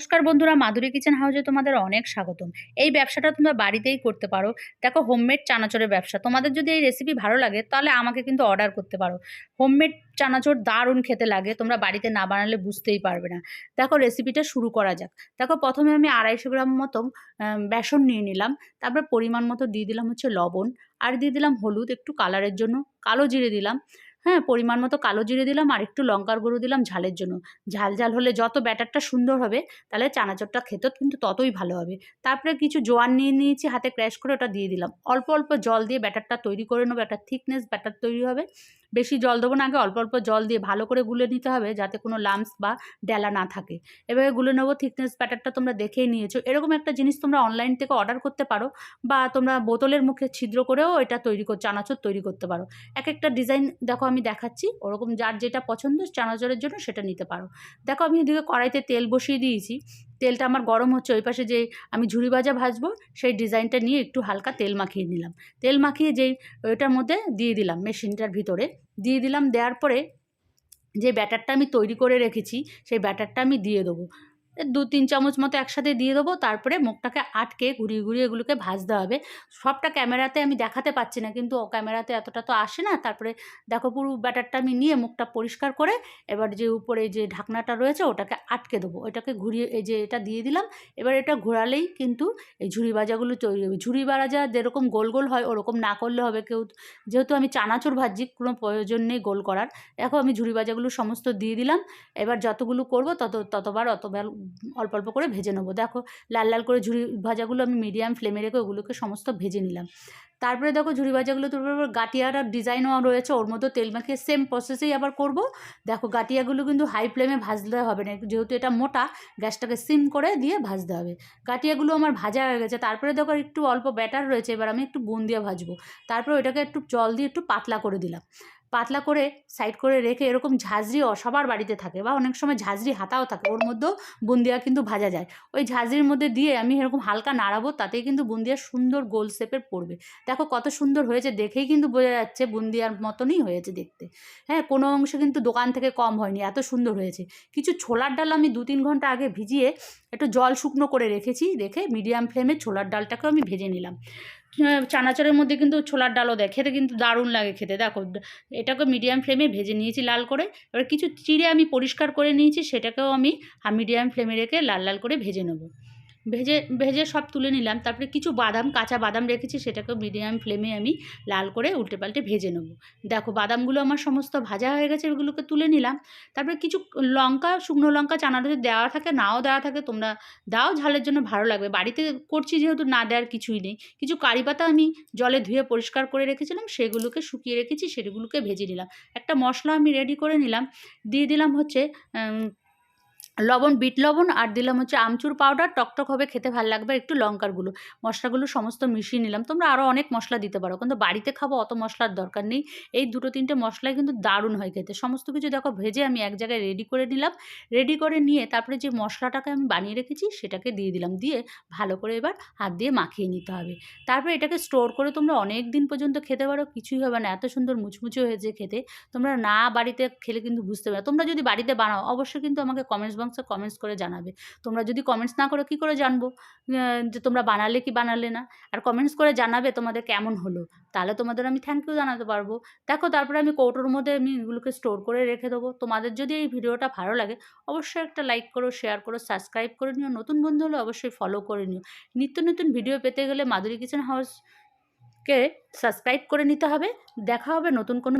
নমস্কার বন্ধুরা, মাধুরী কিচেন হাউসে তোমাদের অনেক স্বাগতম। এই ব্যবসাটা তোমরা বাড়িতেই করতে পারো। দেখো হোমমেড চানাচুরের ব্যবসা। তোমাদের যদি এই রেসিপি ভালো লাগে, তাহলে আমাকে কিন্তু অর্ডার করতে পারো। হোমমেড চানাচুর দারুণ খেতে লাগে, তোমরা বাড়িতে না বানালে বুঝতেই পারবে না। দেখো রেসিপিটা শুরু করা যাক। দেখো, প্রথমে আমি আড়াইশো গ্রাম মতো বেসন নিয়ে নিলাম। তারপর পরিমাণ মতো দিয়ে দিলাম হচ্ছে লবণ। আর দিয়ে দিলাম হলুদ, একটু কালারের জন্য। কালো জিরে দিলাম। হ্যাঁ পরিমাণ মতো কালো জিরে দিলাম আর একটু লঙ্কার গুঁড়ো দিলাম ঝালের জন্য। ঝাল ঝাল হলে যত ব্যাটারটা সুন্দর হবে, তাহলে চানাচুরটা খেতে কিন্তু ততই ভালো হবে। তারপরে কিছু জোয়ান নিয়ে নিয়েছি, হাতে ক্র্যাশ করে ওটা দিয়ে দিলাম। অল্প অল্প জল দিয়ে ব্যাটারটা তৈরি করে নেব, একটা থিকনেস ব্যাটার তৈরি হবে। বেশি জল দেবো না, আগে অল্প অল্প জল দিয়ে ভালো করে গুলে নিতে হবে যাতে কোনো লাম্পস বা ডেলা না থাকে। এভাবে গুলে নেব থিকনেস ব্যাটারটা তোমরা দেখেই নিয়েছো। এরকম একটা জিনিস তোমরা অনলাইন থেকে অর্ডার করতে পারো বা তোমরা বোতলের মুখে ছিদ্র করেও এটা তৈরি কর, চানাচুর তৈরি করতে পারো। এক একটা ডিজাইন দেখো আমি দেখাচ্ছি, ওরকম যার যেটা পছন্দ, চানাচুরের জন্য সেটা নিতে পারো। দেখো আমি এদিকে কড়াইতে তেল বসিয়ে দিয়েছি। তেলটা আমার গরম হচ্ছে, ওই পাশে যে আমি ঝুড়ি ভাজা ভাজবো, সেই ডিজাইনটা নিয়ে একটু হালকা তেল মাখিয়ে নিলাম। তেল মাখিয়ে যেই ওইটার মধ্যে দিয়ে দিলাম মেশিনটার ভিতরে, দিয়ে দিলাম দেওয়ার পরে যে ব্যাটারটা আমি তৈরি করে রেখেছি, সেই ব্যাটারটা আমি দিয়ে দেবো। দু তিন চামচ মতো একসাথে দিয়ে দেবো, তারপরে মুখটাকে আটকে ঘুরিয়ে ঘুরিয়ে এগুলোকে ভাজতে হবে। সবটা ক্যামেরাতে আমি দেখাতে পাচ্ছি না, কিন্তু ও ক্যামেরাতে এতটা তো আসে না। তারপরে দেখো পুরো ব্যাটারটা আমি নিয়ে মুখটা পরিষ্কার করে এবার যে উপরে যে ঢাকনাটা রয়েছে ওটাকে আটকে দেবো। ওটাকে ঘুরিয়ে এই যে এটা দিয়ে দিলাম, এবার এটা ঘোরালেই কিন্তু এই ঝুড়ি ভাজাগুলো তৈরি হবে। ঝুড়ি ভাজা যেরকম গোল গোল হয় ওরকম না করলে হবে কেউ, যেহেতু আমি চানাচুর ভাজি কোনো প্রয়োজন নেই গোল করার। দেখো আমি ঝুড়ি ভাজাগুলো সমস্ত দিয়ে দিলাম, এবার যতগুলো করব তত, ততবার অতবার অল্প অল্প করে ভেজে নেব। দেখো, লাল লাল করে ঝুড়ি ভাজাগুলো আমি মিডিয়াম ফ্লেমে রেখে ওগুলোকে সমস্ত ভেজে নিলাম। তারপরে দেখো ঝুড়ি ভাজাগুলো তোর গাটিয়ার আর ডিজাইনও রয়েছে, ওর মধ্যে তেল মাখিয়ে সেম প্রসেসেই আবার করব। দেখো, গাটিয়াগুলো কিন্তু হাই ফ্লেমে ভাজলে হবে না, যেহেতু এটা মোটা, গ্যাসটাকে সিম করে দিয়ে ভাজতে হবে। গাটিয়াগুলো আমার ভাজা হয়ে গেছে, তারপরে দেখো একটু অল্প ব্যাটার রয়েছে, এবার আমি একটু বুন দিয়ে ভাজবো। তারপরে ওইটাকে একটু জল দিয়ে একটু পাতলা করে দিলাম। পাতলা করে সাইড করে রেখে এরকম ঝাঁঝরি সবার বাড়িতে থাকে বা অনেক সময় ঝাঁঝরি হাতাও থাকে। ওর মধ্যেও বুন্দিয়া কিন্তু ভাজা যায়। ওই ঝাঁঝরির মধ্যে দিয়ে আমি এরকম হালকা নাড়াবো, তাতেই কিন্তু বুন্দিয়া সুন্দর গোল শেপের পড়বে। দেখো কত সুন্দর হয়েছে, দেখেই কিন্তু বোঝা যাচ্ছে বুন্দিয়ার মতনই হয়েছে দেখতে। হ্যাঁ কোনো অংশ কিন্তু দোকান থেকে কম হয়নি, এত সুন্দর হয়েছে। কিছু ছোলার ডাল আমি দু তিন ঘণ্টা আগে ভিজিয়ে একটু জল শুকনো করে রেখেছি, রেখে মিডিয়াম ফ্লেমে ছোলার ডালটাকেও আমি ভেজে নিলাম। চানাচুরের মধ্যে কিন্তু ছোলার ডালও দেয়। খেতে কিন্তু দারুণ লাগে খেতে। দেখো এটাকে মিডিয়াম ফ্লেমে ভেজে নিয়েছি লাল করে। এবার কিছু চিড়ে আমি পরিষ্কার করে নিয়েছি, সেটাকেও আমি মিডিয়াম ফ্লেমে রেখে লাল লাল করে ভেজে নেব। ভেজে ভেজে সব তুলে নিলাম। তারপরে কিছু বাদাম, কাঁচা বাদাম রেখেছি, সেটাকেও মিডিয়াম ফ্লেমে আমি লাল করে উল্টে পাল্টে ভেজে নেব। দেখো, বাদামগুলো আমার সমস্ত ভাজা হয়ে গেছে ওগুলোকে তুলে নিলাম। তারপরে কিছু লঙ্কা, শুকনো লঙ্কা চানাতে দেওয়া থাকে, নাও দেওয়া থাকে, তোমরা দাও, ঝালের জন্য ভালো লাগবে। বাড়িতে করছি যেহেতু, না দেওয়ার কিছুই নেই। কিছু কারি পাতা আমি জলে ধুয়ে পরিষ্কার করে রেখেছিলাম, সেগুলোকে শুকিয়ে রেখেছি, সেগুলোকে ভেজে নিলাম। একটা মশলা আমি রেডি করে নিলাম। দিয়ে দিলাম হচ্ছে লবণ, বিট লবণ আর দিলাম হচ্ছে আমচুর পাউডার টকটক হবে, খেতে ভালো লাগবে। একটু লঙ্কার গুঁড়ো। মশলাগুলো সমস্ত মিশিয়ে নিলাম। তোমরা আরও অনেক মশলা দিতে পারো। কিন্তু বাড়িতে খাব অত মশলার দরকার নেই। এই দুটো তিনটে মশলাই কিন্তু দারুণ হয় খেতে। সমস্ত কিছু দেখো ভেজে আমি এক জায়গায় রেডি করে নিলাম। রেডি করে নিয়ে তারপরে যে মশলাটাকে আমি বানিয়ে রেখেছি, সেটাকে দিয়ে দিলাম। দিয়ে ভালো করে এবার হাত দিয়ে মাখিয়ে নিতে হবে। তারপরে এটাকে স্টোর করে তোমরা অনেক দিন পর্যন্ত খেতে পারো। কিছুই হবে না। এত সুন্দর মুচমুচে হয়েছে খেতে। তোমরা না বাড়িতে খেলে কিন্তু বুঝতে পারো তোমরা যদি বাড়িতে বানাও, অবশ্যই কিন্তু আমাকে কমেন্টস বক্সে কমেন্টস করে জানাবে। তোমরা যদি কমেন্টস না করো, কী করে জানব? যে তোমরা বানালে কি বানালে না? আর কমেন্টস করে জানাবে তোমাদের কেমন হলো? তাহলে তোমাদের আমি থ্যাংক ইউ জানাতে পারব। দেখো, তারপরে আমি কৌটোর মধ্যে আমি এগুলোকে স্টোর করে রেখে দেবো। তোমাদের যদি এই ভিডিওটা ভালো লাগে, অবশ্যই একটা লাইক করো শেয়ার করো সাবস্ক্রাইব করে নিও। নতুন বন্ধু হলে অবশ্যই ফলো করে নিও। নিত্য নতুন ভিডিও পেতে গেলে মাধুরী কিচেন হাউসকে সাবস্ক্রাইব করে নিতে হবে। দেখা হবে নতুন কোনো